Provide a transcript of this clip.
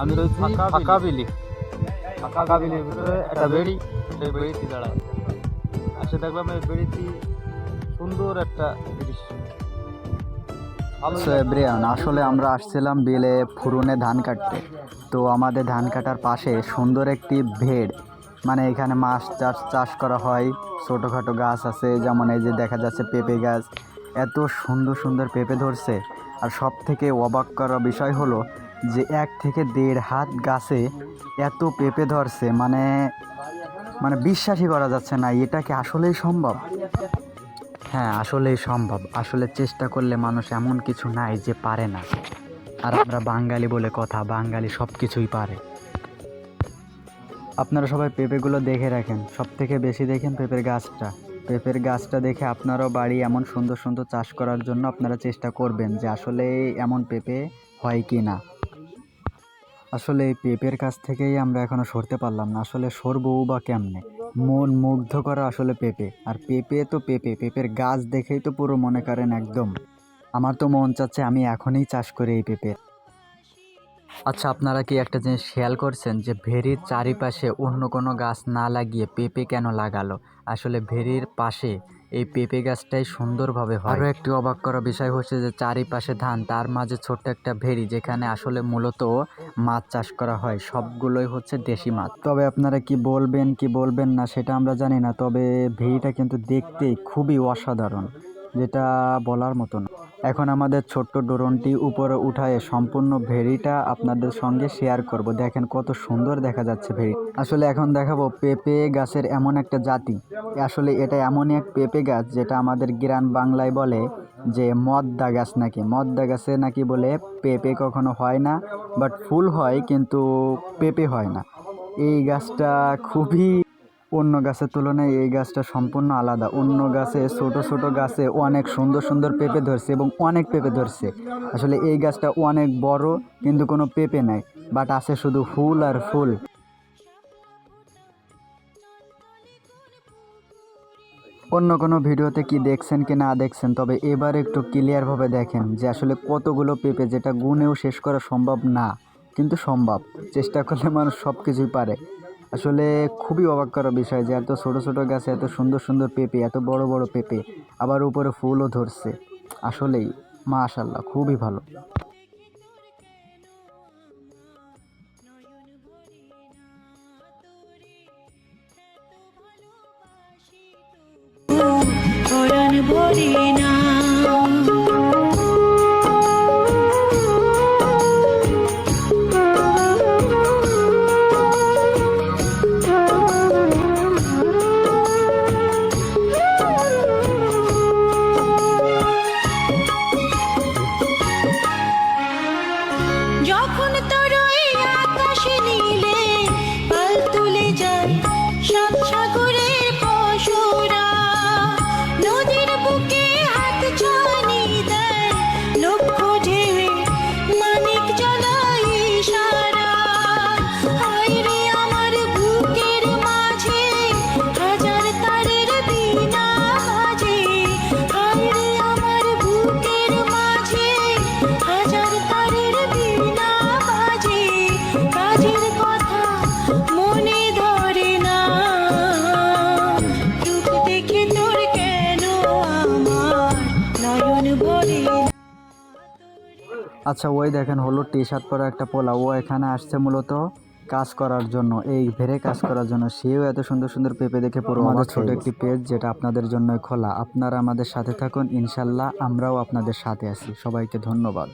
আমি রয়েছি ফাঁকা বিলি। ফাঁকা বিলির ভিতরে একটা বেড়ি। সেই বেড়িতে দাঁড়ায় আসে দেখলাম এই বেড়িতে সুন্দর একটা দৃশ্য। সো আসলে আমরা আসছিলাম বিলে ফুরুনে ধান কাটতে। তো আমাদের ধান কাটার পাশে সুন্দর একটি ভেড়। মানে এখানে মাছ চাষ চাষ করা হয়। ছোটোখাটো গাছ আছে যেমন এই যে দেখা যাচ্ছে পেঁপে গাছ। এত সুন্দর সুন্দর পেঁপে ধরছে। আর সব থেকে অবাক করা বিষয় হলো যে এক থেকে দেড় হাত গাছে এত পেঁপে ধরছে মানে মানে বিশ্বাসই করা যাচ্ছে না, এটা কি আসলেই সম্ভব? হ্যাঁ আসলেই সম্ভব। আসলে চেষ্টা করলে মানুষ এমন কিছু নাই যে পারে না। আর আমরা বাঙালি বলে কথা, বাঙালি সব কিছুই পারে। আপনারা সবাই পেঁপেগুলো দেখে রাখেন। সব থেকে বেশি দেখেন পেঁপের গাছটা। পেঁপের গাছটা দেখে আপনারাও বাড়ি এমন সুন্দর সুন্দর চাষ করার জন্য আপনারা চেষ্টা করবেন যে আসলে এমন পেঁপে হয় কি না আসলে এই পেঁপের কাছ থেকেই আমরা এখনও সরতে পারলাম না। আসলে সরবো বা কেমনে? মন মুগ্ধ করা আসলে পেঁপে। আর পেঁপে তো পেঁপে। পেঁপের গাছ দেখেই তো পুরো মনে করেন একদম। আমার তো মন চাচ্ছে আমি এখনই চাষ করি এই পেঁপে। আচ্ছা আপনারা কি একটা জিনিস খেয়াল করছেন যে ভেরির চারিপাশে অন্য কোনো গাছ না লাগিয়ে পেঁপে কেন লাগালো? আসলে ভেরির পাশে এই পেঁপে গাছটাই সুন্দরভাবে হয়। আরও একটি অবাক করা বিষয় হচ্ছে যে, চারিপাশে ধান, তার মাঝে ছোট্ট একটা ভেরি যেখানে আসলে মূলত মাছ চাষ করা হয়। সবগুলোই হচ্ছে দেশি মাছ। তবে আপনারা কি বলবেন কি বলবেন না সেটা আমরা জানি না, তবে ভেরিটা কিন্তু দেখতে খুবই অসাধারণ, যেটা বলার মতো না। এখন আমাদের ছোট্ট ড্রোনটি উপরে উঠায় সম্পূর্ণ ভেরিটা আপনাদের সঙ্গে শেয়ার করব। দেখেন কত সুন্দর দেখা যাচ্ছে ভেরি আসলে এখন দেখাবো পেঁপে গাছের এমন একটা জাতি। আসলে এটা এমনই এক পেঁপে গাছ যেটা আমাদের গ্রাম বাংলায় বলে যে মদ্দা গাছ নাকি। মদ্দা গাছে নাকি বলে পেঁপে কখনো হয় না বাট ফুল হয় কিন্তু পেঁপে হয় না। এই গাছটা খুবই অন্য গাছের তুলনায় এই গাছটা সম্পূর্ণ আলাদা। অন্য গাছে, ছোট ছোট গাছে অনেক সুন্দর সুন্দর পেঁপে ধরছে এবং অনেক পেঁপে ধরছে। আসলে এই গাছটা অনেক বড়, কিন্তু কোনো পেঁপে নাই বাট আছে শুধু ফুল আর ফুল। অন্য কোনো ভিডিওতে কি দেখছেন কি না দেখছেন, তবে এবার একটু ক্লিয়ারভাবে দেখেন যে আসলে কতগুলো পেঁপে যেটা গুনেও শেষ করা সম্ভব না, কিন্তু সম্ভব। চেষ্টা করলে মানুষ সব কিছুই পারে। আসলে খুবই অবাক করা বিষয় যে এত ছোট ছোট গাছে এত সুন্দর সুন্দর পেঁপে, এত বড় বড় পেঁপে, আবার উপরে ফুলও ধরছে। আসলেই মাশাল্লাহ খুবই ভালো। ভরে আচ্ছা ওই দেখেন হলুদ টি শার্ট পরা একটা পোলা। ও এখানে আসছে মূলত কাজ করার জন্য। এই ভেড়ে কাজ করার জন্য। সেও এত সুন্দর সুন্দর পেপে দেখে পুরো আমাদের ছোট একটি পেজ যেটা আপনাদের জন্য খোলা। আপনারা আমাদের সাথে থাকুন। ইনশাল্লাহ আমরাও আপনাদের সাথে আছি। সবাইকে ধন্যবাদ।